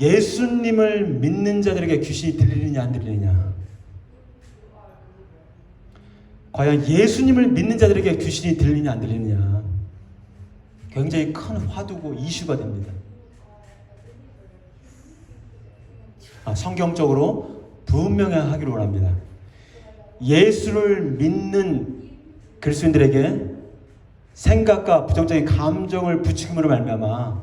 예수님을 믿는 자들에게 귀신이 들리느냐 안 들리느냐? 과연 예수님을 믿는 자들에게 귀신이 들리느냐 안 들리느냐? 굉장히 큰 화두고 이슈가 됩니다. 아, 성경적으로 분명하기를 원합니다. 예수를 믿는 그리스도인들에게 생각과 부정적인 감정을 부추김으로 말미암아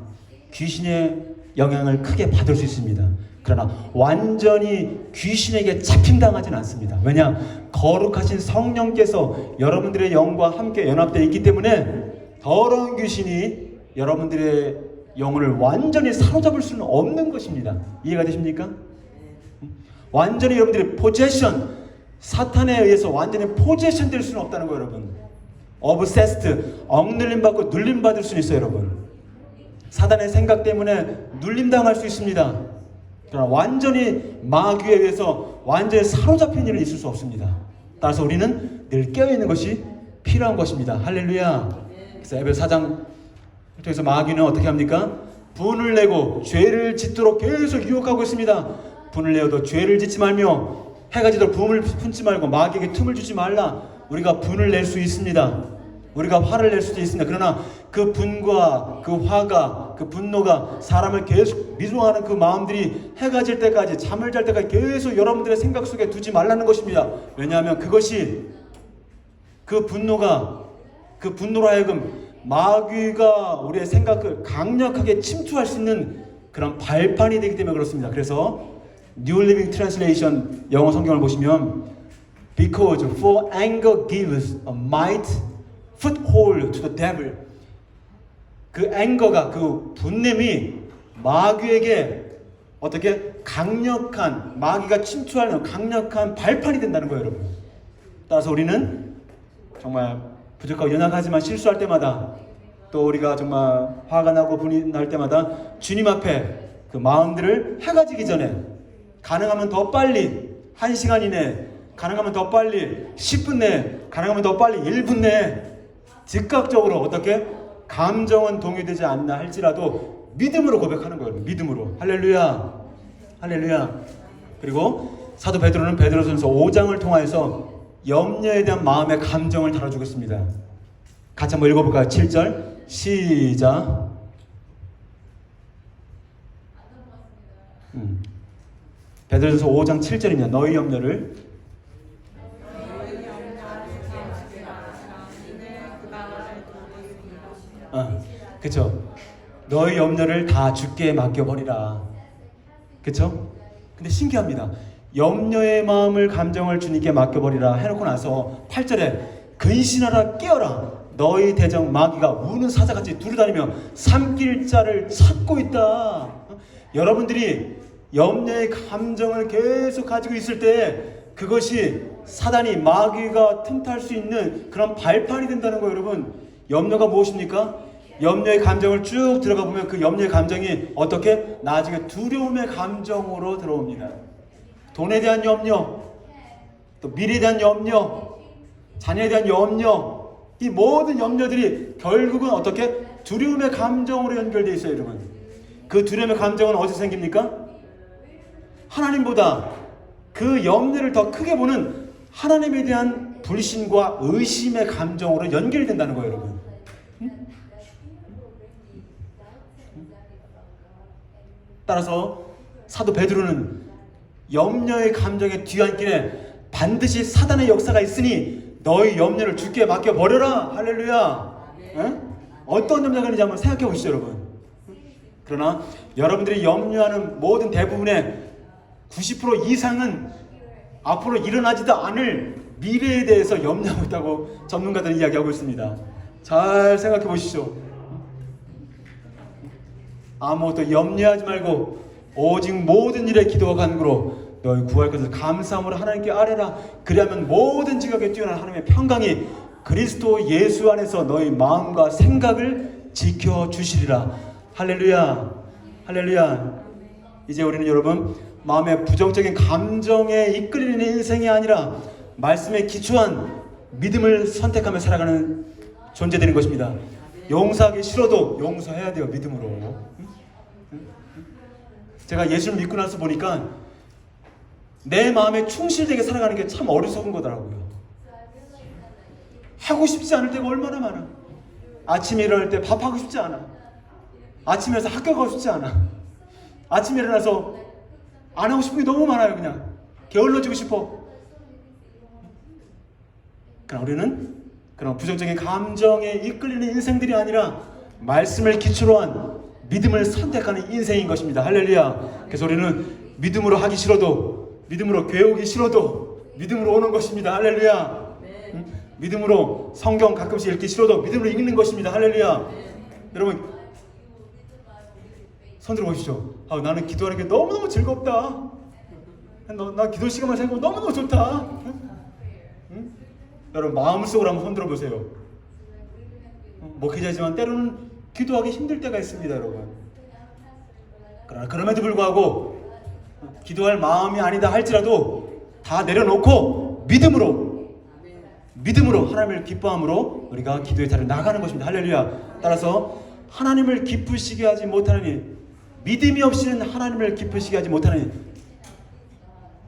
귀신의 영향을 크게 받을 수 있습니다. 그러나 완전히 귀신에게 잡힘당하지는 않습니다. 왜냐? 거룩하신 성령께서 여러분들의 영과 함께 연합되어 있기 때문에 더러운 귀신이 여러분들의 영혼을 완전히 사로잡을 수는 없는 것입니다. 이해가 되십니까? 완전히 여러분들의 포제션, 사탄에 의해서 완전히 포제션 될 수는 없다는 거예요, 여러분. 어브세스트, 억눌림 받고 눌림 받을 수는 있어요, 여러분. 사단의 생각 때문에 눌림 당할 수 있습니다. 그러나 완전히 마귀에 의해서 완전히 사로잡힌 일은 있을 수 없습니다. 따라서 우리는 늘 깨어 있는 것이 필요한 것입니다. 할렐루야. 그래서 에베 4장 통해서 마귀는 어떻게 합니까? 분을 내고 죄를 짓도록 계속 유혹하고 있습니다. 분을 내어도 죄를 짓지 말며 해가 지도록 붐을 품지 말고 마귀에게 틈을 주지 말라. 우리가 분을 낼 수 있습니다. 우리가 화를 낼 수도 있습니다. 그러나 그 분과 그 화가 그 분노가 사람을 계속 미소하는 그 마음들이 해가 질 때까지 잠을 잘 때까지 계속 여러분들의 생각 속에 두지 말라는 것입니다. 왜냐하면 그것이 그 분노가 그 분노로 하여금 마귀가 우리의 생각을 강력하게 침투할 수 있는 그런 발판이 되기 때문에 그렇습니다. 그래서 New Living Translation 영어 성경을 보시면 Because for anger gives a might foothold to the devil. 그 앵거가 그 분냄이 마귀에게 어떻게 강력한 마귀가 침투하는 강력한 발판이 된다는 거예요, 여러분. 따라서 우리는 정말 부족하고 연약하지만 실수할 때마다 또 우리가 정말 화가 나고 분이 날 때마다 주님 앞에 그 마음들을 해가 지기 전에 가능하면 더 빨리 한 시간 이내 가능하면 더 빨리 10분 내 가능하면 더 빨리 1분 내 즉각적으로 어떻게 감정은 동요되지 않나 할지라도 믿음으로 고백하는 거예요. 믿음으로 할렐루야 할렐루야 그리고 사도 베드로는 베드로전서 5장을 통하여서 염려에 대한 마음의 감정을 다뤄주고 있습니다. 같이 한번 읽어볼까요? 7절 시작 음. 베드로전서 5장 7절입니다. 너희 염려를 그쵸? 너희 염려를 다 주께 맡겨버리라. 그쵸? 근데 신기합니다. 염려의 마음을, 감정을 주님께 맡겨버리라 해놓고 나서 8절에 근신하라 깨어라. 너희 대적 마귀가 우는 사자같이 두루다니며 삼킬 자를 찾고 있다. 어? 여러분들이 염려의 감정을 계속 가지고 있을 때 그것이 사단이 마귀가 틈탈 수 있는 그런 발판이 된다는 거예요, 여러분. 염려가 무엇입니까? 염려의 감정을 쭉 들어가 보면 그 염려의 감정이 어떻게 나중에 두려움의 감정으로 들어옵니다. 돈에 대한 염려, 또 미래에 대한 염려, 자녀에 대한 염려, 이 모든 염려들이 결국은 어떻게 두려움의 감정으로 연결되어 있어요, 여러분. 그 두려움의 감정은 어디서 생깁니까? 하나님보다 그 염려를 더 크게 보는 하나님에 대한 불신과 의심의 감정으로 연결된다는 거예요, 여러분. 따라서 사도 베드로는 염려의 감정에 뒤안길에 반드시 사단의 역사가 있으니 너희 염려를 주께 맡겨 버려라 할렐루야. 에? 어떤 염려가 있는지 한번 생각해 보시죠, 여러분. 그러나 여러분들이 염려하는 모든 대부분의 90% 이상은 앞으로 일어나지도 않을 미래에 대해서 염려하고 있다고 전문가들은 이야기하고 있습니다. 잘 생각해 보시죠. 아무것도 염려하지 말고 오직 모든 일에 기도와 간구로 너희 구할 것을 감사함으로 하나님께 아뢰라. 그리하면 모든 지각에 뛰어난 하나님의 평강이 그리스도 예수 안에서 너희 마음과 생각을 지켜 주시리라. 할렐루야. 할렐루야. 이제 우리는 여러분 마음의 부정적인 감정에 이끌리는 인생이 아니라 말씀에 기초한 믿음을 선택하며 살아가는 존재되는 것입니다. 용서하기 싫어도 용서해야 돼요 믿음으로. 제가 예수를 믿고 나서 보니까 내 마음에 충실되게 살아가는 게 참 어리석은 거더라고요. 하고 싶지 않을 때가 얼마나 많아. 아침에 일어날 때 밥하고 싶지 않아. 아침에 일어나서 학교 가고 싶지 않아. 아침에 일어나서 안 하고 싶은 게 너무 많아요, 그냥. 게을러지고 싶어. 그러나 우리는 그런 부정적인 감정에 이끌리는 인생들이 아니라 말씀을 기초로 한 믿음을 선택하는 인생인 것입니다. 할렐루야. 그래서 우리는 믿음으로 하기 싫어도 믿음으로 오기 싫어도 믿음으로 오는 것입니다. 할렐루야. 응? 믿음으로 성경 가끔씩 읽기 싫어도 믿음으로 읽는 것입니다. 할렐루야. 여러분 손 들어 보십시오. 아, 나는 기도하는 게 너무너무 즐겁다. 너, 나 기도 시간만 생각하면 너무너무 좋다. 여러분 마음속으로 한번 손 들어 보세요. 목회자지만 때로는 기도하기 힘들 때가 있습니다, 여러분. 그러나 그럼에도 불구하고 기도할 마음이 아니다 할지라도 다 내려놓고 믿음으로 믿음으로 하나님을 기뻐함으로 우리가 기도의 자리에 나가는 것입니다. 할렐루야. 따라서 하나님을 기쁘시게 하지 못하는 믿음이 없이는 하나님을 기쁘시게 하지 못하는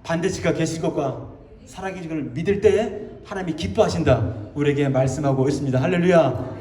반드시가 계실 것과 살아계신 것을 믿을 때에 하나님이 기뻐하신다. 우리에게 말씀하고 있습니다. 할렐루야.